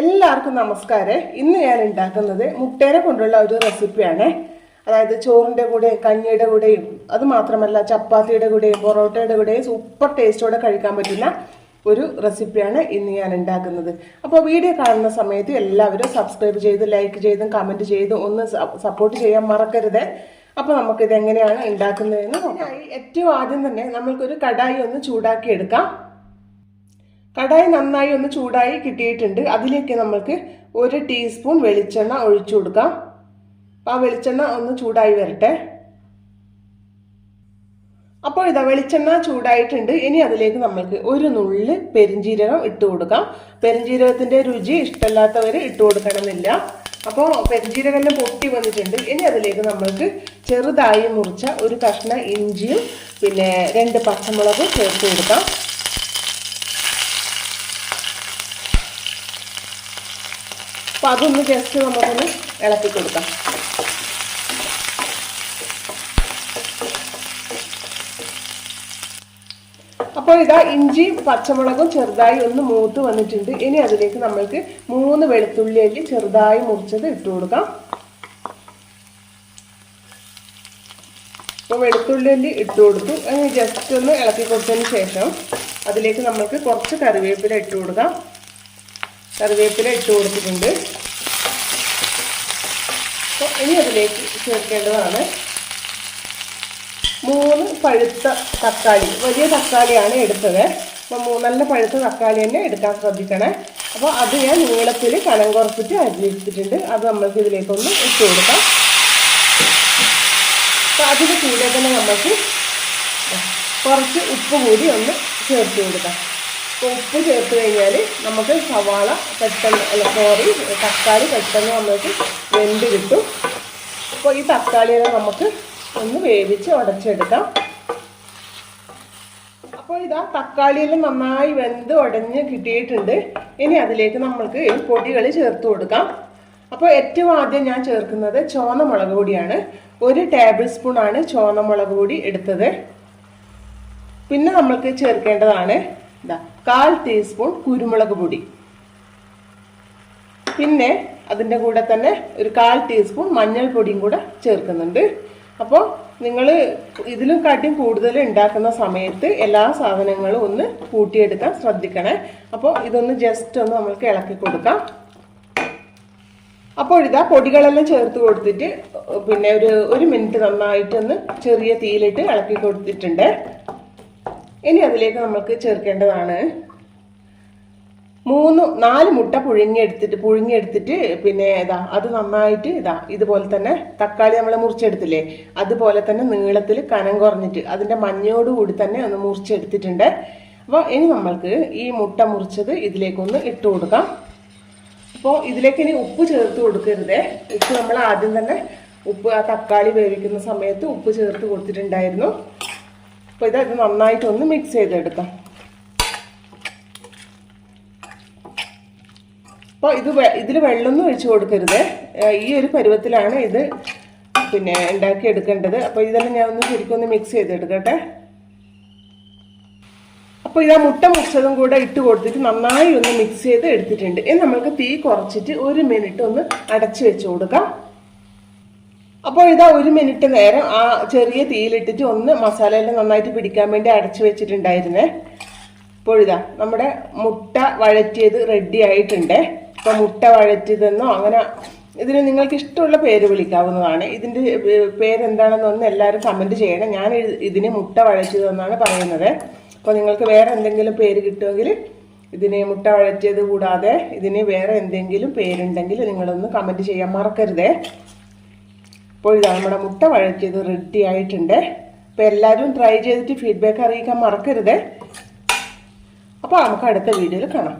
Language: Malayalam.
എല്ലാവർക്കും നമസ്കാരം. ഇന്ന് ഞാൻ ഉണ്ടാക്കുന്നത് മുട്ടേനെ കൊണ്ടുള്ള ഒരു റെസിപ്പിയാണ് അതായത് ചോറിന്റെ കൂടെ കഞ്ഞിയുടെ കൂടെയും അത് മാത്രമല്ല ചപ്പാത്തിയുടെ കൂടെയും പൊറോട്ടയുടെ കൂടെയും സൂപ്പർ ടേസ്റ്റോടെ കഴിക്കാൻ പറ്റുന്ന ഒരു റെസിപ്പിയാണ് ഇന്ന് ഞാൻ ഉണ്ടാക്കുന്നത്. അപ്പോൾ വീഡിയോ കാണുന്ന സമയത്ത് എല്ലാവരും സബ്സ്ക്രൈബ് ചെയ്ത് ലൈക്ക് ചെയ്തും കമന്റ് ചെയ്തും ഒന്ന് സപ്പോർട്ട് ചെയ്യാൻ മറക്കരുത്. അപ്പോൾ നമുക്കിത് എങ്ങനെയാണ് ഉണ്ടാക്കുന്നതെന്ന് ഏറ്റവും ആദ്യം തന്നെ നമ്മൾക്കൊരു കടായി ഒന്ന് ചൂടാക്കി എടുക്കാം കടായി നന്നായി ഒന്ന് ചൂടായി കിട്ടിയിട്ടുണ്ട്. അതിലേക്ക് നമ്മൾക്ക് ഒരു ടീസ്പൂൺ വെളിച്ചെണ്ണ ഒഴിച്ചു കൊടുക്കാം. ആ വെളിച്ചെണ്ണ ഒന്ന് ചൂടായി വരട്ടെ. അപ്പോൾ ഇതാ വെളിച്ചെണ്ണ ചൂടായിട്ടുണ്ട്. ഇനി അതിലേക്ക് നമ്മൾക്ക് ഒരു നുള്ളിൽ പെരിഞ്ജീരകം ഇട്ട് കൊടുക്കാം. പെരിഞ്ജീരകത്തിന്റെ രുചി ഇഷ്ടമല്ലാത്തവർ ഇട്ട് കൊടുക്കണമെന്നില്ല. അപ്പോൾ പെരിഞ്ജീരകം പൊട്ടി വന്നിട്ടുണ്ട്. ഇനി അതിലേക്ക് നമ്മൾക്ക് ചെറുതായി മുറിച്ച ഒരു കഷ്ണ ഇഞ്ചിയും പിന്നെ രണ്ട് പച്ചമുളകും ചേർത്ത് കൊടുക്കാം. അപ്പോൾ അതൊന്ന് ജസ്റ്റ് നമുക്കൊന്ന് ഇളക്കി കൊടുക്കാം. അപ്പോൾ ഇതാ ഇഞ്ചിയും പച്ചമുളകും ചെറുതായി ഒന്ന് മൂത്ത് വന്നിട്ടുണ്ട്. ഇനി അതിലേക്ക് നമ്മൾക്ക് മൂന്ന് വെളുത്തുള്ളി അല്ലി ചെറുതായി മുറിച്ചത് ഇട്ട് കൊടുക്കാം. അപ്പോൾ വെളുത്തുള്ളി അല്ലി ഇട്ട് കൊടുത്തു. അങ്ങനെ ജസ്റ്റ് ഒന്ന് ഇളക്കി കൊടുത്തതിന് ശേഷം അതിലേക്ക് നമ്മൾക്ക് കുറച്ച് കറിവേപ്പില ഇട്ട് കൊടുക്കാം. കറിവേപ്പില ഇട്ട് കൊടുത്തിട്ടുണ്ട്. ഇനി അതിലേക്ക് ചേർക്കേണ്ടതാണ് മൂന്ന് പഴുത്ത തക്കാളി. വലിയ തക്കാളിയാണ് എടുത്തത്. അപ്പോൾ നല്ല പഴുത്ത തക്കാളി തന്നെ എടുക്കാൻ ശ്രദ്ധിക്കണേ. അപ്പോൾ അത് ഞാൻ നീളത്തിൽ കനം കുറച്ചിട്ട് അരിഞ്ഞിട്ടിട്ടുണ്ട്. അത് നമ്മൾക്ക് ഇതിലേക്കൊന്ന് ഇട്ട് കൊടുക്കാം. അപ്പോൾ അതിന്റെ കൂടെ തന്നെ നമുക്ക് കുറച്ച് ഉപ്പ് കൂടി ഒന്ന് ചേർത്ത് കൊടുക്കാം. ഉപ്പ് ചേർത്ത് കഴിഞ്ഞാൽ നമുക്ക് സവാള പെട്ടെന്ന് അല്ല സോറി തക്കാളി പെട്ടെന്ന് നമ്മൾക്ക് വെന്ത് കിട്ടും. അപ്പോൾ ഈ തക്കാളിയെ നമുക്ക് ഒന്ന് വേവിച്ച് ഉടച്ചെടുക്കാം. അപ്പോൾ ഇതാ തക്കാളിയെല്ലാം നന്നായി വെന്ത് ഉടഞ്ഞ് കിട്ടിയിട്ടുണ്ട്. ഇനി അതിലേക്ക് നമ്മൾക്ക് പൊടികൾ ചേർത്ത് കൊടുക്കാം. അപ്പോൾ ഏറ്റവും ആദ്യം ഞാൻ ചേർക്കുന്നത് ചുവന്ന മുളക് പൊടിയാണ്. ഒരു ടേബിൾ സ്പൂൺ ആണ് ചുവന്ന മുളക് പൊടി എടുത്തത്. പിന്നെ നമ്മൾക്ക് ചേർക്കേണ്ടതാണ് ഇതാ കാൽ ടീസ്പൂൺ കുരുമുളക് പൊടി. പിന്നെ അതിന്റെ കൂടെ തന്നെ ഒരു കാൽ ടീസ്പൂൺ മഞ്ഞൾപ്പൊടിയും കൂടെ ചേർക്കുന്നുണ്ട്. അപ്പോൾ നിങ്ങൾ ഇതിലും കാട്ടിയും കൂടുതൽ ഉണ്ടാക്കുന്ന സമയത്ത് എല്ലാ സാധനങ്ങളും ഒന്ന് കൂട്ടിയെടുക്കാൻ ശ്രദ്ധിക്കണേ. അപ്പോൾ ഇതൊന്ന് ജസ്റ്റ് ഒന്ന് നമ്മൾക്ക് ഇളക്കി കൊടുക്കാം. അപ്പോൾ ഇതാ പൊടികളെല്ലാം ചേർത്ത് കൊടുത്തിട്ട് പിന്നെ ഒരു ഒരു മിനിറ്റ് നന്നായിട്ടൊന്ന് ചെറിയ തീയിലിട്ട് ഇളക്കി കൊടുത്തിട്ടുണ്ട്. ഇനി അതിലേക്ക് നമ്മൾക്ക് ചേർക്കേണ്ടതാണ് മൂന്ന് നാല് മുട്ട പുഴുങ്ങിയെടുത്തിട്ട് പുഴുങ്ങിയെടുത്തിട്ട് പിന്നെ ഇതാ അത് നന്നായിട്ട് ഇതാ ഇതുപോലെ തന്നെ തക്കാളി നമ്മൾ മുറിച്ചെടുത്തില്ലേ അതുപോലെ തന്നെ നീളത്തിൽ കനം കുറഞ്ഞിട്ട് അതിന്റെ മഞ്ഞയോടുകൂടി തന്നെ ഒന്ന് മുറിച്ചെടുത്തിട്ടുണ്ട്. അപ്പോൾ ഇനി നമ്മൾക്ക് ഈ മുട്ട മുറിച്ചത് ഇതിലേക്കൊന്ന് ഇട്ട് കൊടുക്കാം. അപ്പോൾ ഇതിലേക്ക് ഇനി ഉപ്പ് ചേർത്ത് കൊടുക്കരുതേ. ഉപ്പ് നമ്മൾ ആദ്യം തന്നെ ഉപ്പ് ആ തക്കാളി വേവിക്കുന്ന സമയത്ത് ഉപ്പ് ചേർത്ത് കൊടുത്തിട്ടുണ്ടായിരുന്നു. അപ്പോൾ ഇത് നന്നായിട്ടൊന്ന് മിക്സ് ചെയ്തെടുക്കാം. അപ്പോൾ ഇത് ഇതിൽ വെള്ളമൊന്നും ഒഴിച്ച് കൊടുക്കരുത്. ഈ ഒരു പരുവത്തിലാണ് ഇത് പിന്നെ ഉണ്ടാക്കി എടുക്കേണ്ടത്. അപ്പോൾ ഇതെല്ലാം ഞാൻ ഒന്ന് ശരിക്കും ഒന്ന് മിക്സ് ചെയ്തെടുക്കട്ടെ. അപ്പോൾ ഇതാ മുട്ട മുറിച്ചതും കൂടെ ഇട്ട് കൊടുത്തിട്ട് നന്നായി ഒന്ന് മിക്സ് ചെയ്ത് എടുത്തിട്ടുണ്ട്. ഇനി നമ്മൾക്ക് തീ കുറച്ചിട്ട് ഒരു മിനിറ്റ് ഒന്ന് അടച്ചു വെച്ച് കൊടുക്കാം. അപ്പോൾ ഇതാ ഒരു മിനിറ്റ് നേരം ആ ചെറിയ തീയിലിട്ടിട്ട് ഒന്ന് മസാലയെല്ലാം നന്നായിട്ട് പിടിക്കാൻ വേണ്ടി അടച്ചു വെച്ചിട്ടുണ്ടായിരുന്നേ. അപ്പോൾ ഇതാ നമ്മുടെ മുട്ട വഴറ്റിയത് റെഡി ആയിട്ടുണ്ട്. ഇപ്പോൾ മുട്ട വഴറ്റിയതെന്നോ അങ്ങനെ ഇതിന് നിങ്ങൾക്ക് ഇഷ്ടമുള്ള പേര് വിളിക്കാവുന്നതാണ്. ഇതിന്റെ പേരെന്താണെന്ന് ഒന്ന് എല്ലാവരും കമന്റ് ചെയ്യണം. ഞാൻ ഇതിന് മുട്ട വഴറ്റിയതെന്നാണ് പറയുന്നത്. അപ്പോൾ നിങ്ങൾക്ക് വേറെ എന്തെങ്കിലും പേര് കിട്ടുമെങ്കിൽ ഇതിന് മുട്ട വഴറ്റിയത് കൂടാതെ ഇതിന് വേറെ എന്തെങ്കിലും പേരുണ്ടെങ്കിൽ നിങ്ങളൊന്ന് കമന്റ് ചെയ്യാൻ മറക്കരുതേ. അപ്പോൾ ഇതാ നമ്മുടെ മുട്ട വഴറ്റിയത് റെഡി ആയിട്ടുണ്ട്. അപ്പോൾ എല്ലാവരും ട്രൈ ചെയ്തിട്ട് ഫീഡ്ബാക്ക് അറിയിക്കാൻ മറക്കരുത്. അപ്പോൾ നമുക്ക് അടുത്ത വീഡിയോയിൽ കാണാം.